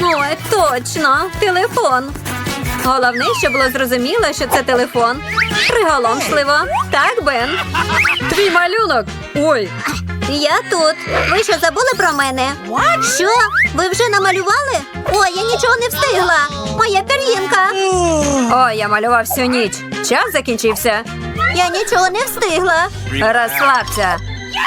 Ой, точно, телефон. Головне, щоб було зрозуміло, що це телефон. Приголомшливо. Так, Бен. Твій малюнок. Ой, Я тут. Ви що забули про мене? Що? Ви вже намалювали? Ой, я нічого не встигла. Моя пір'їнка. ой, я малював всю ніч. Час закінчився. Я нічого не встигла. Розслабся.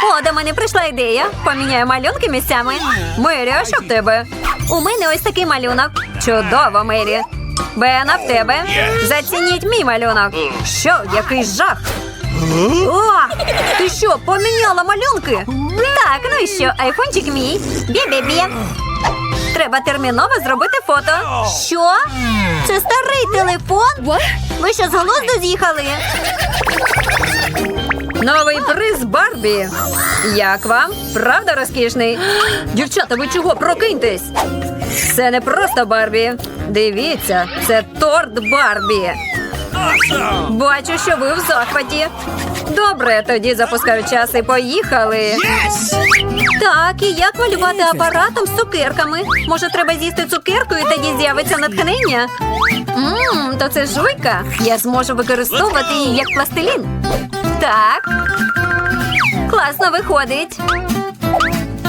О, до мене прийшла ідея. Поміняю малюнки місцями. Мері, а що в тебе? У мене ось такий малюнок. Чудово, Мері. Бена, в тебе. Зацініть мій малюнок. Що, який жах? О, ти що, поміняла малюнки? Так, ну і що, айфончик мій. Бі-бі-бі. Треба терміново зробити фото. Що? Це старий телефон? Ви що з глузду з'їхали? Новий приз Барбі. Як вам? Правда розкішний? Дівчата, ви чого? Прокиньтесь. Це не просто Барбі. Дивіться, це торт Барбі. Бачу, що ви в захваті. Добре, тоді запускаю час і поїхали. Так, і як малювати апаратом з цукерками? Може, треба з'їсти цукерку і тоді з'явиться натхнення? Ммм, то це жуйка. Я зможу використовувати її як пластилін. Так. Класно виходить.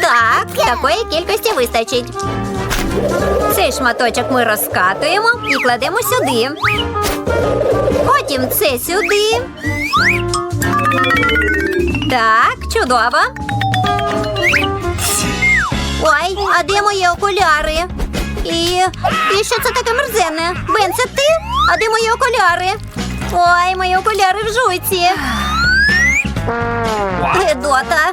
Так, такої кількості вистачить. Цей шматочок ми розкатуємо і кладемо сюди. Потім це сюди. Так, чудово. Ой, а де мої окуляри? І, і що це таке мерзенне? Бен, це ти? А де мої окуляри? Ой, мої окуляри в жуйці. Гедота.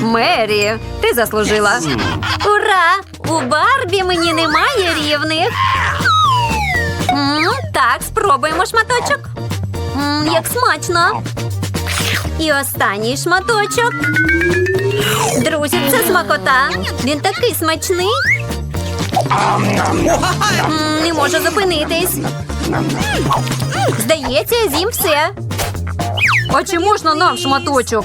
Мері, ти заслужила. Ура! У Барбі мені немає рівних. Так, спробуємо шматочок. Як смачно. І останній шматочок. Друзі, це смакота. Він такий смачний. Не можу зупинитись. Здається, з'їм все. А чи можна нам шматочок?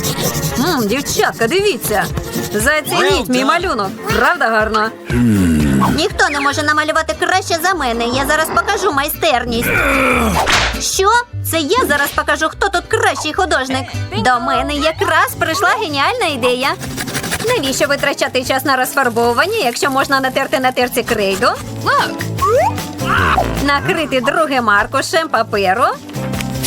М, дівчатка, дивіться. Зацініть мій малюнок. Правда гарно? Ніхто не може намалювати краще за мене. Я зараз покажу майстерність. Що? Це я зараз покажу, хто тут кращий художник. До мене якраз прийшла геніальна ідея. Навіщо витрачати час на розфарбовування, якщо можна натерти на терці крейду? Накрити другим аркушем паперу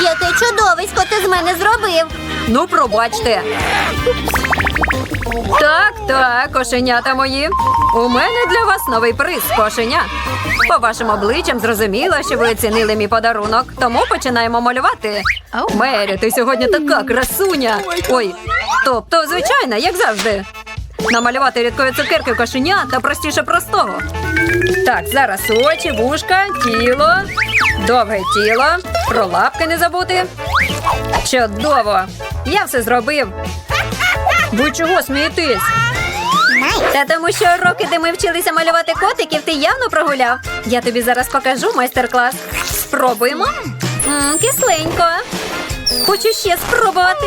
Яке чудовисько ти з мене зробив. Ну, пробачте. Так, так, кошенята мої. У мене для вас новий приз, кошеня. По вашим обличчям зрозуміло, що ви оцінили мій подарунок, тому починаємо малювати. Мері, ти сьогодні така красуня. Ой, тобто, звичайно, як завжди. Намалювати рідкою цукерки кошеня та простіше простого. Так, зараз очі, вушка, тіло, довге тіло, про лапки не забути. Чудово! Я все зробив. Ви чого смієтесь? Та тому що роки, де ми вчилися малювати котиків, ти явно прогуляв. Я тобі зараз покажу майстер-клас. Спробуємо. М, кисленько. Хочу ще спробувати.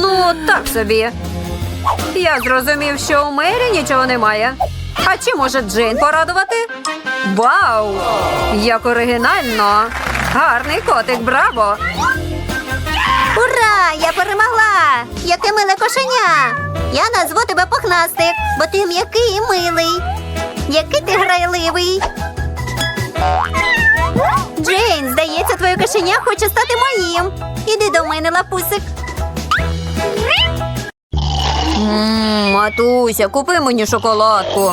Ну, так собі. Я зрозумів, що у Мері нічого немає. А чи може Джейн порадувати? Вау! Як оригінально! Гарний котик, браво! Ура! Я перемогла! Яке миле кошеня! Я назву тебе пухнастик, бо ти м'який і милий. Який ти грайливий. Джейн, здається, твоє кошеня хоче стати моїм. Іди до мене, лапусик. Мм, матуся, купи мені шоколадку.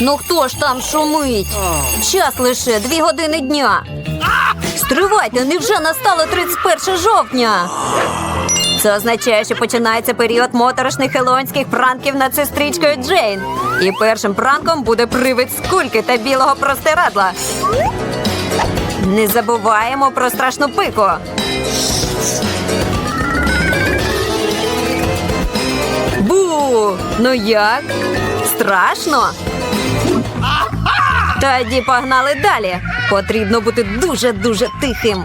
Ну хто ж там шумить? Час лише дві години дня. Стривайте, невже настало 31 жовтня? Це означає, що починається період моторошних хелонських пранків над сестричкою Джейн. І першим пранком буде привид скульки та білого простирадла. Не забуваємо про страшну пику. Бу! Ну як? Страшно? Тоді погнали далі. Потрібно бути дуже-дуже тихим.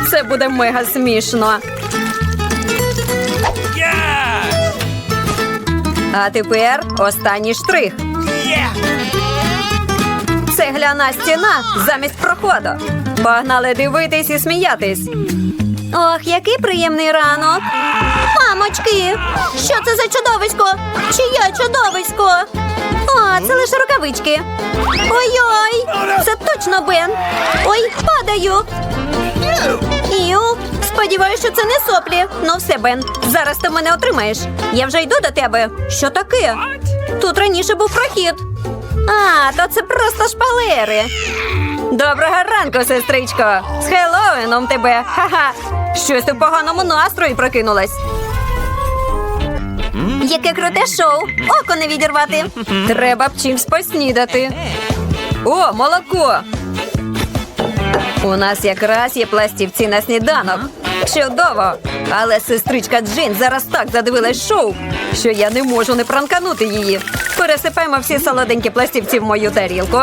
Це буде мега смішно. А тепер останній штрих. Цегляна стіна замість проходу. Погнали дивитись і сміятись. Ох, який приємний ранок. Мамочки, що це за чудовисько? Чиє чудовисько? О, це лише рукавички. Ой-ой, це точно Бен. Ой, падаю. Іу, сподіваюся, що це не соплі. Ну все, Бен, зараз ти мене отримаєш. Я вже йду до тебе. Що таке? Тут раніше був прохід. А, то це просто шпалери. Доброго ранку, сестричко! З Хеллоуіном тебе! Ха-ха! Щось у поганому настрої прокинулась. Яке круте шоу! Око не відірвати. Треба б чимсь поснідати. О, молоко! У нас якраз є пластівці на сніданок. Чудово! Але сестричка Джин зараз так задивилась шоу, що я не можу не пранканути її. Пересипаємо всі солоденькі пластівці в мою тарілку.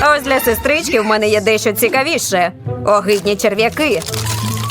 А ось для сестрички в мене є дещо цікавіше. Огидні черв'яки.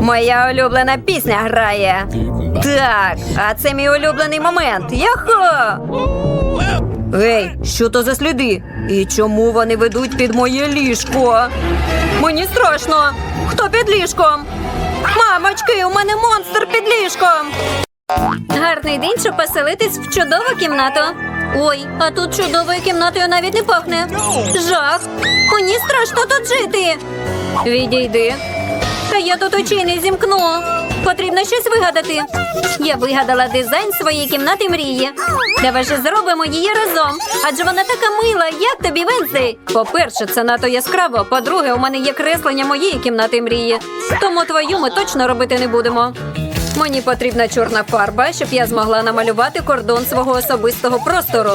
Моя улюблена пісня грає. Так, а це мій улюблений момент. Яхо! Ей, що то за сліди? І чому вони ведуть під моє ліжко? Мені страшно. Хто під ліжком? Мамочки, у мене монстр під ліжком. Гарний день, щоб поселитись в чудову кімнату. Ой, а тут чудовою кімнатою навіть не пахне. Жах. Мені страшно тут жити. Відійди. Я тут очей не зімкну. Потрібно щось вигадати. Я вигадала дизайн своєї кімнати мрії. Давай же зробимо її разом. Адже вона така мила. Як тобі Венсей? По-перше, це надто яскраво. По-друге, у мене є креслення моєї кімнати мрії. Тому твою ми точно робити не будемо. Мені потрібна чорна фарба, щоб я змогла намалювати кордон свого особистого простору.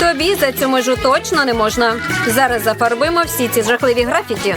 Тобі за цю межу точно не можна. Зараз зафарбимо всі ці жахливі графіті.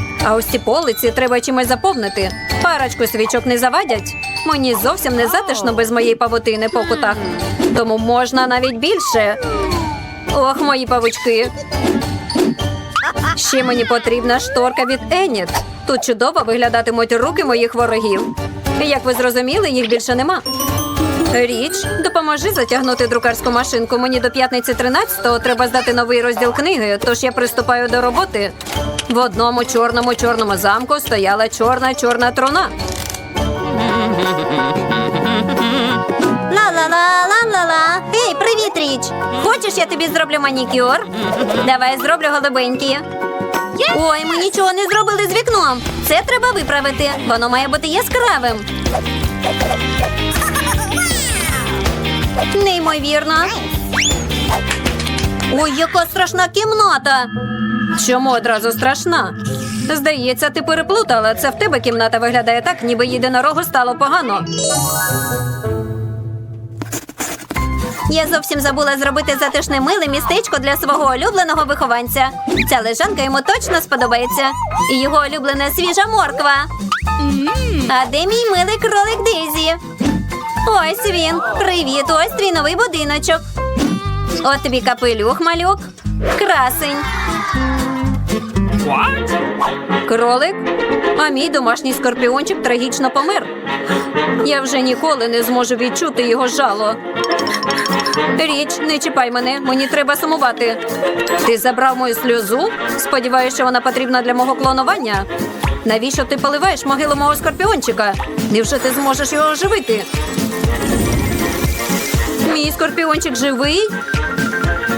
А ось ці полиці треба чимось заповнити. Парочку свічок не завадять. Мені зовсім не затишно без моєї павутини по кутах. Тому можна навіть більше. Ох, мої павучки. Ще мені потрібна шторка від Еніт. Тут чудово виглядатимуть руки моїх ворогів. Як ви зрозуміли, їх більше нема. Річ, допоможи затягнути друкарську машинку. Мені до п'ятниці 13-го треба здати новий розділ книги, тож я приступаю до роботи. В одному чорному чорному замку стояла чорна чорна труна. Ла-ла-ла-ла-ла-ла. Ей, привіт, Річ. Хочеш, я тобі зроблю манікюр? Давай зроблю голубенькі. Ой, ми нічого не зробили з вікном. Це треба виправити. Воно має бути яскравим. Неймовірно. Ой, яка страшна кімната. Чому одразу страшна? Здається, ти переплутала. Це в тебе кімната виглядає так, ніби єдинорогу стало погано. Я зовсім забула зробити затишне миле містечко для свого улюбленого вихованця. Ця лежанка йому точно сподобається. І його улюблена свіжа морква. А де мій милий кролик Дейзі? Ось він. Привіт, ось твій новий будиночок. От тобі капелюх, малюк. Красень. Кролик? А мій домашній скорпіончик трагічно помер. Я вже ніколи не зможу відчути його жало. Річ, не чіпай мене, мені треба сумувати. Ти забрав мою сльозу? Сподіваюся, що вона потрібна для мого клонування. Навіщо ти поливаєш могилу мого скорпіончика? Невже ти зможеш його оживити? Мій скорпіончик живий?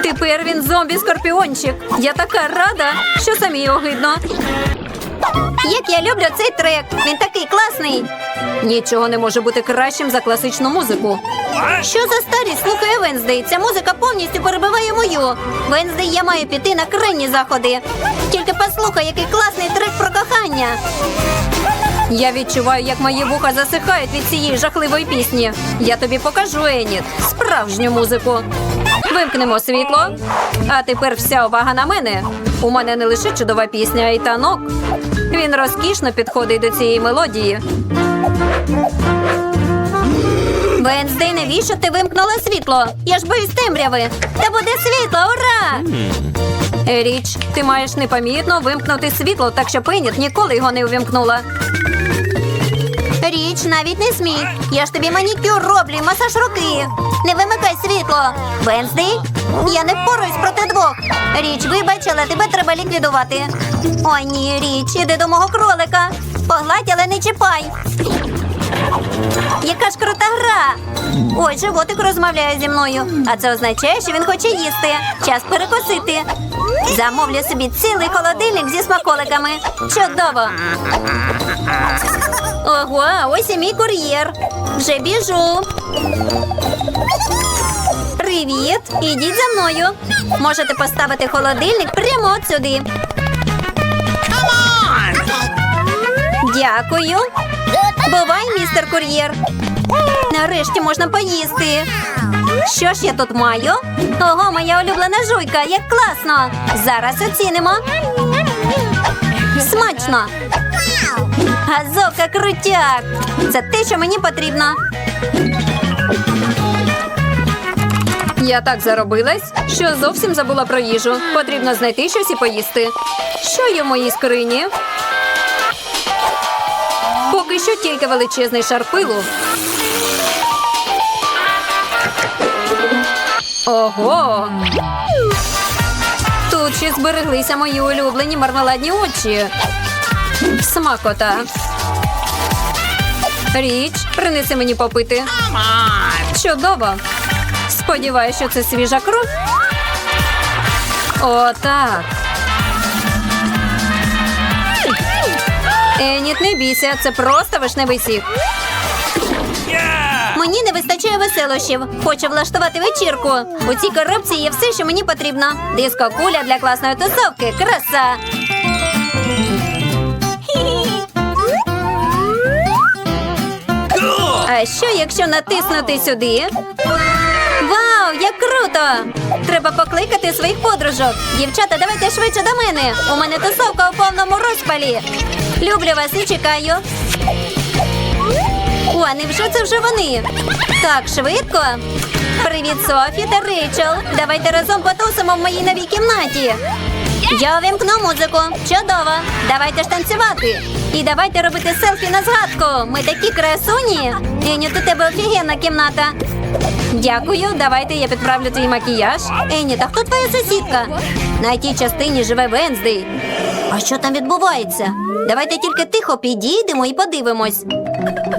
Тепер він зомбі-скорпіончик. Я така рада, що самі огидно. Як я люблю цей трек. Він такий класний. Нічого не може бути кращим за класичну музику. Що за старість слухає Венздей? Ця музика повністю перебиває мою. Венздей, я маю піти на крайні заходи. Тільки послухай, який класний трек про кохання. Я відчуваю, як мої вуха засихають від цієї жахливої пісні. Я тобі покажу, Еніт, справжню музику. Вимкнемо світло. А тепер вся увага на мене. У мене не лише чудова пісня, а й танок. Він розкішно підходить до цієї мелодії. Венздей, навіщо ти вимкнула світло? Я ж боюсь темряви. Та буде світло, ура! Річ, ти маєш непомітно вимкнути світло, так що Еніт ніколи його не увімкнула. Річ, навіть не смій. Я ж тобі манікюр роблю, масаж руки. Не вимикай світло. Венздей, я не впораюсь проти двох. Річ, вибач, але тебе треба ліквідувати. Ой, ні, річ, іди до мого кролика. Погладь, але не чіпай. Яка ж крута гра! Ой, животик розмовляє зі мною. А це означає, що він хоче їсти. Час перекусити. Замовлю собі цілий холодильник зі смаколиками. Чудово! Ого, ось і мій кур'єр. Вже біжу. Привіт! Ідіть за мною. Можете поставити холодильник прямо от сюди. Дякую. Бувай, містер кур'єр. Нарешті можна поїсти. Що ж я тут маю? Ого, моя улюблена жуйка, як класно! Зараз оцінимо. Смачно. Газовка крутяк. Це те, що мені потрібно. Я так заробилась, що зовсім забула про їжу. Потрібно знайти щось і поїсти. Що є в моїй скрині? Поки що тільки величезний шар пилу. Ого! Тут ще збереглися мої улюблені мармеладні очі. Смакота. Річ, принеси мені попити. Чудово. Сподіваюся, що це свіжа кров. Отак. Еніт, не бійся, це просто вишневий сік. Мені не вистачає веселощів. Хочу влаштувати вечірку. У цій коробці є все, що мені потрібно. Диско куля для класної тусовки. Краса. А що, якщо натиснути сюди? Вау, як круто! Треба покликати своїх подружок. Дівчата, давайте швидше до мене. У мене тусовка у повному розпалі. Люблю вас і чекаю. О, невже це вже вони? Так, швидко. Привіт, Софі та Рейчел. Давайте разом потусимо в моїй новій кімнаті. Я увімкну музику. Чудово. Давайте ж танцювати. І давайте робити селфі на згадку. Ми такі красуні. Еню, у тебе офігенна кімната. Дякую, давайте я підправлю твій макіяж. Ені, та хто твоя сусідка? На тій частині живе Венздей. А що там відбувається? Давайте тільки тихо підійдемо і подивимось.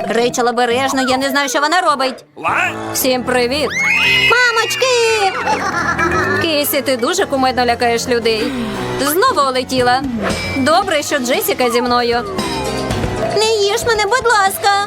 Рейчел обережно, я не знаю, що вона робить. Всім привіт! Мамочки! Кейсі, ти дуже кумедно лякаєш людей. Знову улетіла. Добре, що Джесіка зі мною. Не їж мене, будь ласка.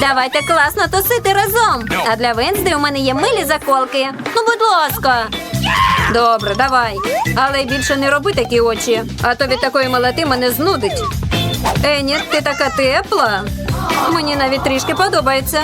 Давайте класно тусити разом. А для Венсди у мене є милі заколки. Ну, будь ласка. Добре, давай. Але більше не роби такі очі, а то від такої молоти мене знудить. Ені, ти така тепла. Мені навіть трішки подобається.